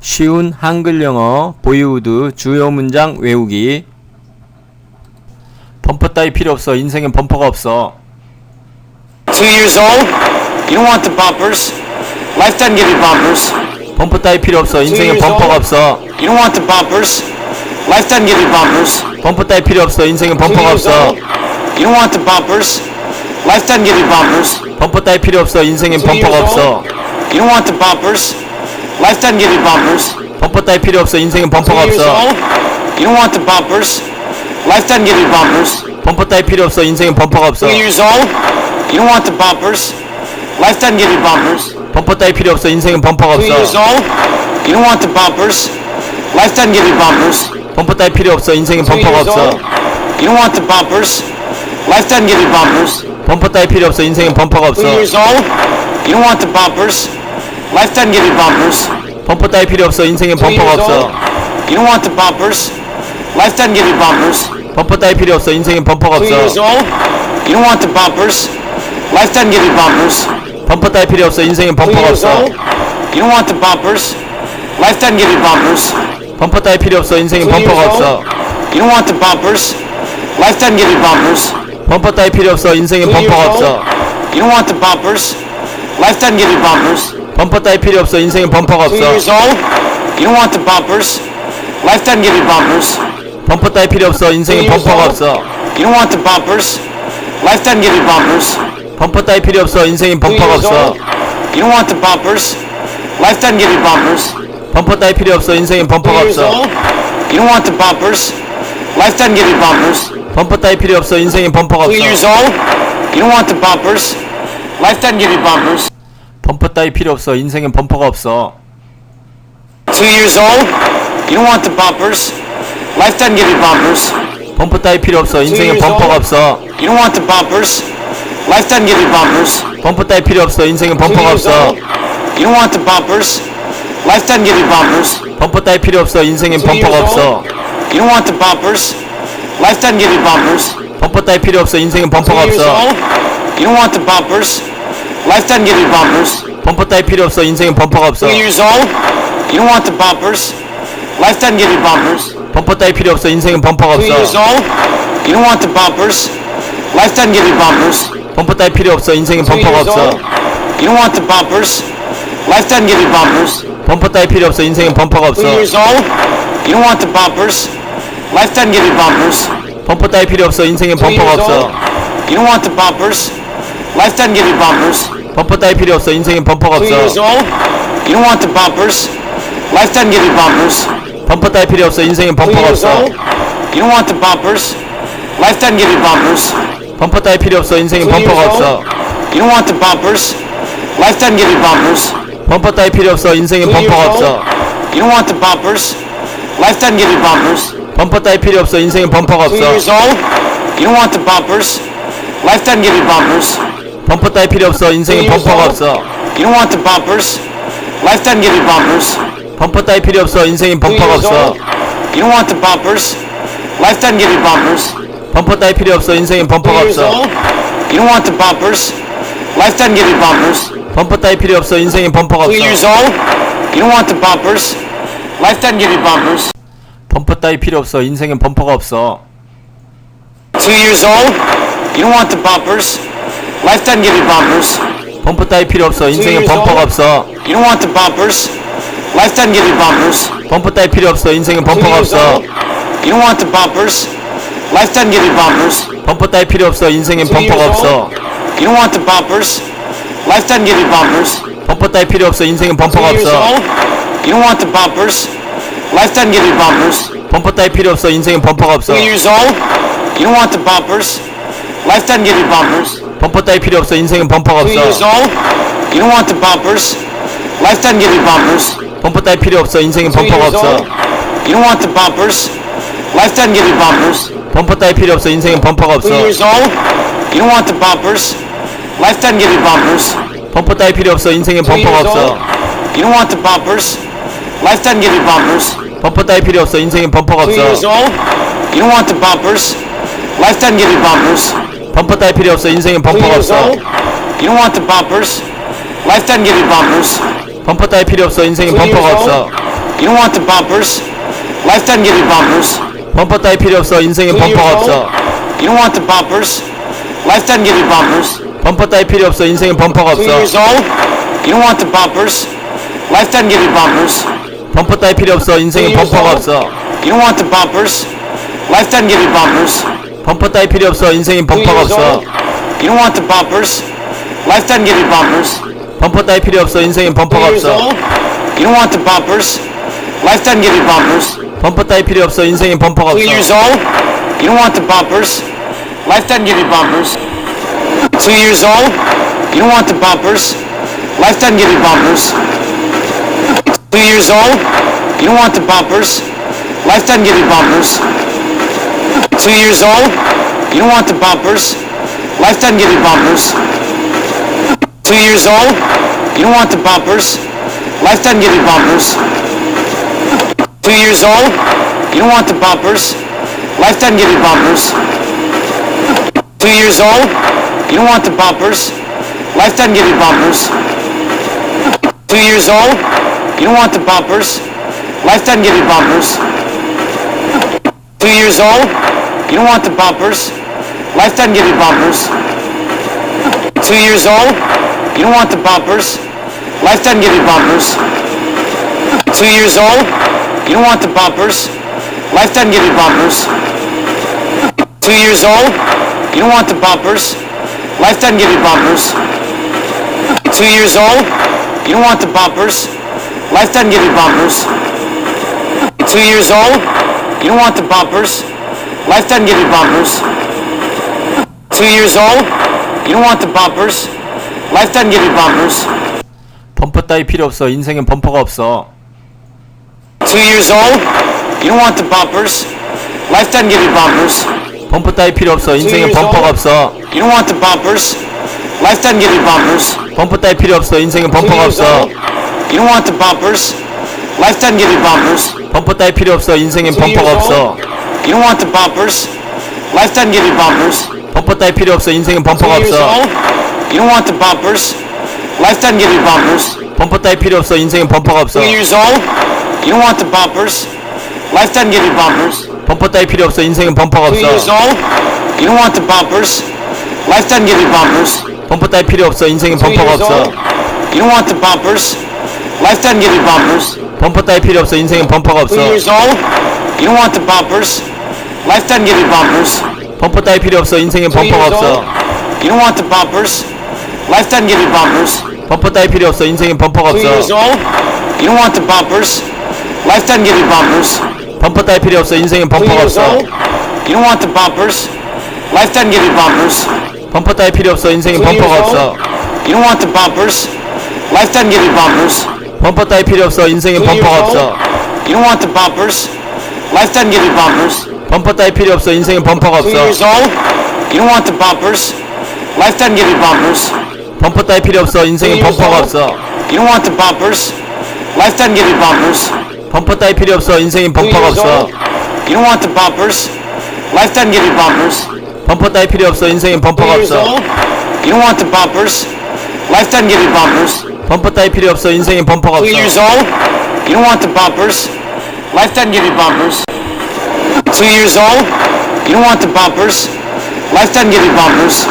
쉬운 한글 영어 보이우드 주요 문장 외우기 범퍼 따위 필요 없어 인생엔 범퍼가 없어 Two years old? You don't want the bumpers. Life doesn't give you bumpers. 범퍼 따위 필요 없어 인생엔 범퍼가? 없어 You don't want the bumpers. Life doesn't give you bumpers. 범퍼 따위 필요 없어 인생엔 범퍼가 없어? You don't want the bumpers. Life doesn't give you bumpers. 범퍼 따위 필요 없어 인생엔 범퍼가 없어? You don't want the bumpers. Life doesn't give you bumpers. 범퍼 따위 필요 없어 인생엔 Two 범퍼가 years 없어 old? You don't want the bumpers. Life doesn't give you bumpers. 범퍼 따위 필요 없어 인생엔 범퍼가 없어 Two years old? You don't want the bumpers. Life doesn't give you bumpers. 범퍼 따위 필요 없어 인생엔 범퍼가 Two years 없어 old? You don't want the bumpers. Life doesn't give you bumpers. 범퍼 따위 필요 없어 인생엔 Two 범퍼가 years 없어 old? You don't want the bumpers. Life doesn't give you bumpers. 범퍼 따위 필요 없어 인생엔 범퍼가 Two 없어 years old? You don't want the bumpers. Life doesn't give you bumpers. 범퍼 따위 필요 없어 인생엔 Two 범퍼가 years 없어 old? You don't want the bumpers. Life doesn't give you bumpers. 범퍼 따위 필요 없어 인생엔 범퍼가 Two years 없어 old? You don't want the bumpers. Life doesn't give you bumpers. 범퍼 따위 필요 없어 인생엔 Two 범퍼가 years 없어 old? You don't want the bumpers. Life doesn't give you bumpers. 범퍼 따위 필요 없어 인생엔 Two years 범퍼가 old? 없어 You don't want the bumpers. Life doesn't give you bumpers. 범퍼 따위 필요 없어 인생엔 Two years 범퍼가 old? 없어 You don't want the bumpers. Life doesn't give you bumpers. 범퍼 따위 필요 없어 인생엔 범퍼가 Two years 없어 old? You don't want the bumpers. Life doesn't give you bumpers. 범퍼 따위 필요 없어 인생엔 Two years 범퍼가 old? 없어 You don't want the bumpers. Life doesn't give you bumpers. 범퍼 따위 필요 없어 인생엔 Two 범퍼가 years 없어 old? You don't want the bumpers. Life doesn't give you bumpers. 범퍼 따위 필요 없어 인생엔 Two 범퍼가 years 없어 old? You don't want the bumpers. Life doesn't give you bumpers. 범퍼 따위 필요 없어 인생엔 범퍼가 Two years 없어 old? You don't want the bumpers. Life doesn't give you bumpers. 범퍼 따위 필요 없어 인생엔 범퍼가 없어 Two years old? You don't want the bumpers. Life doesn't give you bumpers. 범퍼 따위 필요 없어 인생엔 범퍼가? 없어 You don't want the bumpers. Life doesn't give you bumpers. 범퍼 따위 필요 없어 인생엔 범퍼가 없어? You don't want the bumpers. Life doesn't give you bumpers. 범퍼 따위 필요 없어 인생엔 범퍼가? 없어 You don't want the bumpers. Life doesn't give you bumpers. 범퍼 따위 필요 없어 인생엔 범퍼가 없어? You don't want the bumpers. Life doesn't give you bumpers. 범퍼 따위 필요 없어 인생엔 범퍼가 없어 Two years old? You don't want the bumpers. Life doesn't give you bumpers. 범퍼 따위 필요 없어 인생엔 범퍼가 Two years 없어 old? You don't want the bumpers. Life doesn't give you bumpers. 범퍼 따위 필요 없어 인생엔 Two 범퍼가 years 없어 old? You don't want the bumpers. Life doesn't give you bumpers. 범퍼 따위 필요 없어 인생엔 범퍼가 Two 없어 years old? You don't want the bumpers. Life doesn't give you bumpers. 범퍼 따위 필요 없어 인생엔 Two 범퍼가 years 없어 old? You don't want the bumpers. Life doesn't give you bumpers. 범퍼 따위 필요 없어 인생엔 범퍼가 Two years 없어 old? You don't want the bumpers. Life doesn't give you bumpers. 범퍼 따위 필요 없어 인생엔 Two 범퍼가 years 없어 old? You don't want the bumpers. Life doesn't give you bumpers. 범퍼 따위 필요 없어 인생엔 Two years 범퍼가 old? 없어 You don't want the bumpers. Life doesn't give you bumpers. 범퍼 따위 필요 없어 인생엔 Two years 범퍼가 old? 없어 You don't want the bumpers. Life doesn't give you bumpers. 범퍼 따위 필요 없어 인생엔 범퍼가 Two years 없어 old? You don't want the bumpers. Life doesn't give you bumpers. 범퍼 따위 필요 없어 years 범퍼가? 없어 You don't want the bumpers. Life doesn't give you bumpers. 범퍼 따위 필요 없어 인생엔 범퍼가 없어? You don't want the bumpers. Life doesn't give you bumpers. 범퍼 따위 필요 없어 인생엔 범퍼가 없어? You don't want the bumpers. Life doesn't give you bumpers. 범퍼 따위 필요 없어 인생엔 범퍼가 Two years 없어 old? You don't want the bumpers. Life doesn't give you bumpers. 범퍼 따위 필요 없어 인생엔 범퍼가 없어 Two years old? You don't want the bumpers. Life doesn't give you bumpers. 범퍼 따위 필요 없어 인생엔 years 범퍼가 old? 없어 You don't want the bumpers. Life doesn't give you bumpers. 범퍼 따위 필요 없어 인생엔 Two 범퍼가 years 없어 old? You don't want the bumpers. Life doesn't give you bumpers. 범퍼 따위 필요 없어 인생엔 Two years 범퍼가 old? 없어 You don't want the bumpers. Life doesn't give you bumpers. 범퍼 따위 필요 없어 인생엔 Two 범퍼가 years 없어 old? You don't want the bumpers. Life doesn't give you bumpers. 범퍼 따위 필요 없어 인생엔 범퍼가 없어 Two years old? You don't want the bumpers. Life doesn't give you bumpers. 범퍼 따위 필요 없어 인생엔 범퍼가 Two years 없어 old? You don't want the bumpers. Life doesn't give you bumpers. 범퍼 따위 필요 없어 인생엔 Two 범퍼가 years 없어 old? You don't want the bumpers. Life doesn't give you bumpers. 범퍼 따위 필요 없어 인생엔 범퍼가 Two 없어 years old? You don't want the bumpers. Life doesn't give you bumpers. 범퍼 따위 필요 없어 인생엔 Two 범퍼가 years 없어 old? You don't want the bumpers. Life doesn't give you bumpers. 범퍼 따위 필요 없어 인생엔 범퍼가 Two years 없어 old? You don't want the bumpers. Life doesn't give you bumpers. 범퍼 따위 필요 없어 인생엔 Two 범퍼가 years 없어 old? You don't want the bumpers. Life doesn't give you bumpers. 범퍼 따위 필요 없어 인생엔 Two years 범퍼가 old? 없어 You don't want the bumpers. Lifetime give you bumpers. 범퍼 따위 필요 없어 인생엔 Two years 범퍼가 old. 없어 You don't want the bumpers. Lifetime give you bumpers. 범퍼 따위 필요 없어 인생엔 범퍼가 Two 없어 years old. You don't want the bumpers. Lifetime give you bumpers. 범퍼 따위 필요 없어 인생엔 Two years 범퍼가 old. 없어 You don't want the bumpers. Lifetime give you bumpers. 범퍼 따위 필요 없어 인생엔 Two 범퍼가 years 없어 old. You don't want the bumpers. Lifetime give you bumpers. 범퍼 따위 필요 없어 인생엔 Two 범퍼가 years 없어 old. You don't want the bumpers. Lifetime give you bumpers. 범퍼 따위 필요 없어 인생엔 범퍼가 Two years 없어 old. You don't want the bumpers. Lifetime give you bumpers. Two years old. You don't want the bumpers. Lifetime give you bumpers. Two years old. You don't want the bumpers. Lifetime give you bumpers. Two years old. You don't want the bumpers. Life doesn't give you bumpers. Two years old. You don't want the bumpers. Life doesn't give you bumpers. Two years old. You don't want the bumpers. Life doesn't give you bumpers. Two years old. You don't want the bumpers. Life doesn't give you bumpers. Two years old. You don't want the bumpers. Life doesn't give you bumpers. Two years old. You don't want the bumpers. Life doesn't give you bumpers. Two years old. You don't want the bumpers. Life doesn't give you bumpers. Two years old. You don't want the bumpers. Life doesn't give you bumpers. Two years old. You don't want the bumpers. Lifetime give you bumpers. Two years old. You don't want the bumpers. Lifetime give you bumpers. Two years old. You don't want the bumpers. Lifetime give you bumpers. Two years old. You don't want the bumpers. Lifetime give you bumpers. 범퍼 따위 필요 없어 인생엔 범퍼가 없어 Two years old. You don't want the bumpers. Lifetime give you bumpers. 범퍼 따위 필요 없어 인생엔 years 범퍼가 old. 없어 You don't want the bumpers. Lifetime give you bumpers. 범퍼 따위 필요 없어 인생엔 Two 범퍼가 years 없어 old. You don't want the bumpers. Lifetime give you bumpers. 범퍼 따위 필요 없어 인생엔 Two years 범퍼가 old. 없어 You don't want the bumpers. Lifetime give you bumpers. 범퍼 따위 필요 없어 인생엔 Two 범퍼가 years 없어 old. You don't want the bumpers. Lifetime give you bumpers. 범퍼 따위 필요 없어 인생엔 범퍼가 없어 Two years old. You don't want the bumpers. Lifetime give you bumpers. 범퍼 따위 필요 없어 인생엔 범퍼가 Two years 없어 old. You don't want the bumpers. Lifetime give you bumpers. 범퍼 따위 필요 없어 인생엔 Two 범퍼가 years 없어 old. You don't want the bumpers. Lifetime give you bumpers. 범퍼 따위 필요 없어 인생엔 범퍼가 Two 없어 years old. You don't want the bumpers. Lifetime give you bumpers. 범퍼 따위 필요 없어 인생엔 Two 범퍼가 years 없어 old. You don't want the bumpers. Lifetime give you bumpers. 범퍼 따위 필요 없어 인생엔 범퍼가 Two years 없어 old. You don't want the bumpers. Lifetime give you bumpers. 범퍼 따위 필요 없어 인생엔 Two 범퍼가 years 없어 old. You don't want the bumpers. Lifetime give you bumpers. 범퍼 따위 필요 없어 인생엔 Two years 범퍼가 old. 없어 You don't want the bumpers. Lifetime give you bumpers. 범퍼 따위 필요 없어 인생엔 Two years 범퍼가 old. 없어 You don't want the bumpers. Lifetime give you bumpers. 범퍼 따위 필요 없어 인생엔 범퍼가 Two 없어 years old. You don't want the bumpers. Lifetime give you bumpers. 범퍼 따위 필요 없어 Two 인생엔 years 범퍼가 old. 없어 You don't want the bumpers. Lifetime give you bumpers. 범퍼 따위 필요 없어 인생엔 Two 범퍼가 years 없어 old. You don't want the bumpers. Lifetime give you bumpers. 범퍼 따위 필요 없어 인생엔 Two 범퍼가 years 없어 old. You don't want the bumpers. Lifetime give you bumpers. 범퍼 따위 필요 없어 인생엔 범퍼가 Two years 없어 old. You don't want the bumpers. Lifetime give you bumpers. Two years old. You don't want the bumpers. Life doesn't give you bumpers.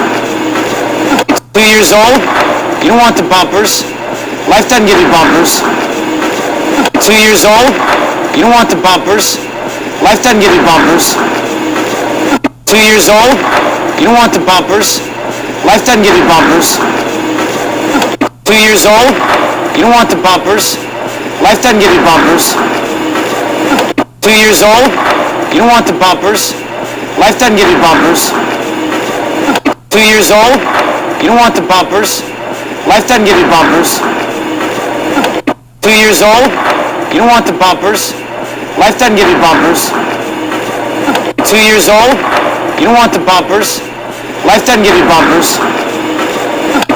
Two years old. You don't want the bumpers. Life doesn't give you bumpers. Two years old. You don't want the bumpers. Life doesn't give you bumpers. Two years old. You don't want the bumpers. Lifetime give you bumpers. Two years old. You don't want the bumpers. Lifetime give you bumpers. Two years old. You don't want the bumpers. Life doesn't give you bumpers. Two years old. You don't want the bumpers. Life doesn't give you bumpers. Two years old. You don't want the bumpers. Life doesn't give you bumpers. Two years old. You don't want the bumpers. Life doesn't give you bumpers.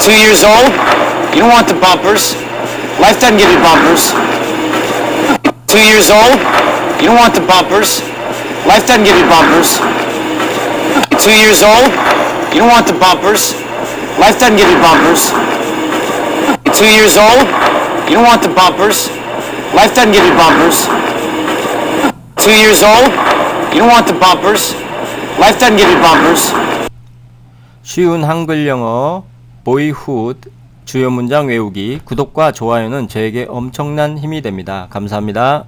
Two years old. You don't want the bumpers. Life doesn't give you bumpers. Two years old. You don't want the bumpers. Lifetime give you bumpers. Two years old. You don't want the bumpers. Lifetime give you bumpers. Two years old. You don't want the bumpers. Life doesn't give you bumpers. Two years old? You don't want the bumpers. Life doesn't give you bumpers. 쉬운 한글 영어 보이훗 주요 문장 외우기 구독과 좋아요는 저에게 엄청난 힘이 됩니다. 감사합니다.